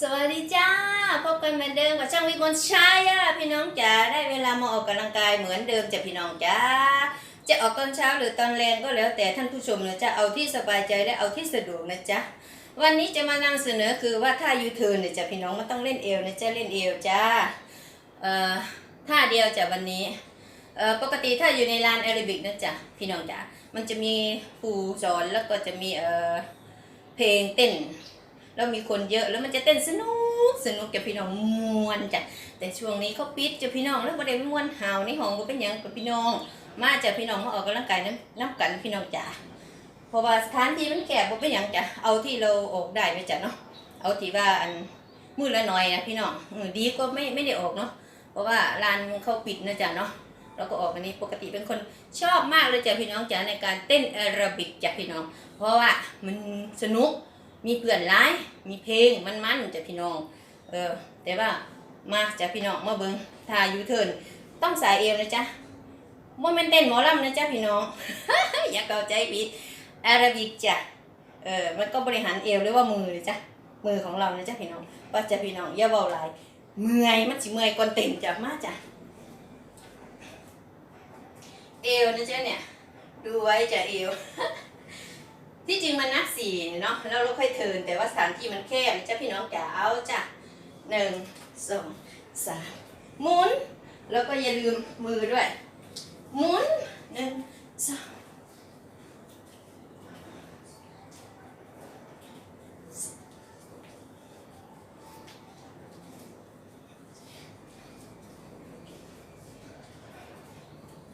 สวัสดีจ้า พบกันเหมือนเดิมกับช่างวิกลชัยอะพี่น้องจ๋าได้เวลามาออกกำลังกายเหมือนเดิมจ้ะพี่น้องจ๋าจะออกตอนเช้าหรือตอนแรงก็แล้วแต่ท่านผู้ชมนะจ๊ะเอาที่สบายใจและเอาที่สะดวกนะจ๊ะวันนี้จะมานำเสนอคือว่าท่ายูเทิร์นเนี่ยจ้ะพี่น้องมันต้องเล่นเอวนะจ๊ะเล่นเอวจ้าเอ่อท่าเดียวจ้ะวันนี้เอ่อปกติถ้าอยู่ในลานแอโรบิกนะจ๊ะพี่น้องจ๋ามันจะมีครูสอนแล้วก็จะมีเอ่อเพลงเต้น แล้วมีคนเยอะแล้วมันจะเต้นสนุกสนุกกับพี่น้องมวนจ้ะแต่ช่วงนี้เขาปิดจ้ะพี่น้องแล้วบ่ได้ไปม่วนหาวในห้องบ่เป็นหยังกับพี่น้อง มาจ้ะพี่น้องมาออกกำลังกายน้ำน้ำกันพี่น้องจ้ะเพราะว่าสถานที่มันแคบบ่เป็นหยังจ้ะเอาที่เราออกได้ไหมจ้ะเนาะเอาที่ว่าอันมือละหน่อยนะพี่น้องอดีก็ไม่ไม่ได้ออกเนาะเพราะว่าร้านเขาปิดนะจ้ะเนาะเราก็ออกวันนี้ปกติเป็นคนชอบมากเลยจ้ะพี่น้องจ้ะในการเต้นแอโรบิกจ้ะพี่น้อง เพราะว่ามันสนุก มีเพื่อนร้าย มีเพลงมันๆจะพี่น้อง เออ แต่ว่ามาจะพี่น้องมาเบิงทายูเทิร์นต้องสายเอวนะจ๊ะว่ามันเต้นหมอลำนะจ๊ะพี่น้อง อย่าเข้าใจผิดอาราบิกจ้ะ เออ มันก็บริหารเอวหรือว่ามือเลยจ้ะมือของเรานะจ๊ะพี่น้องว่าจะพี่น้องอย่าเบาหลเมื่อยมันสิเมื่อยก่อนเต้นจ้ะมาจ้ะ เอวนะจ๊ะเนี่ย ดูไว้จ้ะเอว ที่จริงมันนับสี่เนาะแล้วเราค่อยเทินแต่ว่าสถานที่มันแคบจ้ะพี่น้องจ๋าเอาจ้ะหนึ่งสองสามหมุน แล้วก็อย่าลืมมือด้วย หมุนหนึ่งสอง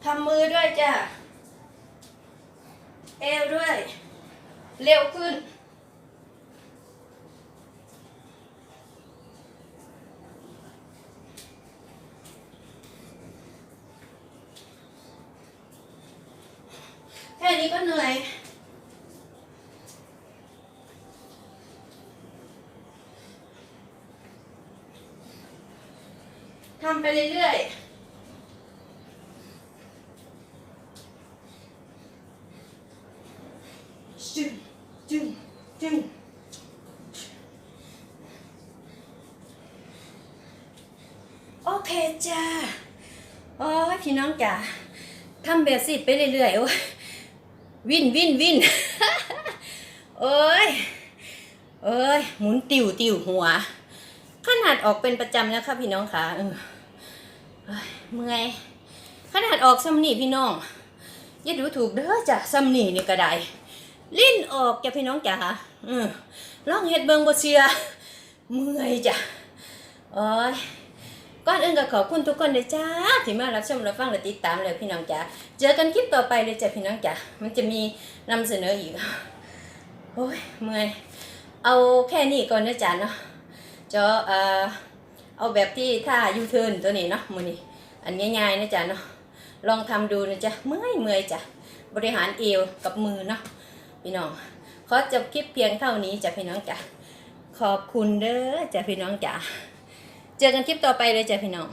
ทำมือด้วยจ้ะ เอวด้วย เร็วขึ้น แค่นี้ก็เหนื่อยทำไปเรื่อยๆจึง จึงจึงโอเคจ้าโอ้ยพี่น้องจ๋าทำแบบสิไปเรื่อยๆโอ้ยวินวินวินโอ้ยเอ้ยหมุนติวติวหัว ขนาดออกเป็นประจำนะคะพี่น้องค่ะเออเมื่อยขนาดออกซัมนี่พี่น้องอย่าดูถูกเด้อจ้ะซัมนี่นี่ก็ได้ ลิ้นออกจ้ะพี่น้องจ๋าเออลองเฮ็ดเบิงบ่เชื่อเมื่อยจ้ะโอ้ยก่อนอื่นก็ขอบคุณทุกคนเลยจ้าที่มารับชมรับฟังและติดตามเลยพี่น้องจ๋าเจอกันคลิปต่อไปเลยจ้ะพี่น้องจ๋ามันจะมีนำเสนออีกโอ้ยเมื่อยเอาแค่นี้ก่อนนะจ๊ะเนาะจะเอ่อเอาแบบที่ท่ายูเทิร์นตัวนี้เนาะมือนี้อันง่ายๆนะจ๊ะเนาะลองทำดูนะจ๊ะเมื่อยเมื่อยจ้ะบริหารเอวกับมือเนาะ พี่น้องขอจบคลิปเพียงเท่านี้จ้ะพี่น้องจ๋าขอบคุณเด้อจ้ะพี่น้องจ๋าเจอกันคลิปต่อไปเลยจ้ะพี่น้อง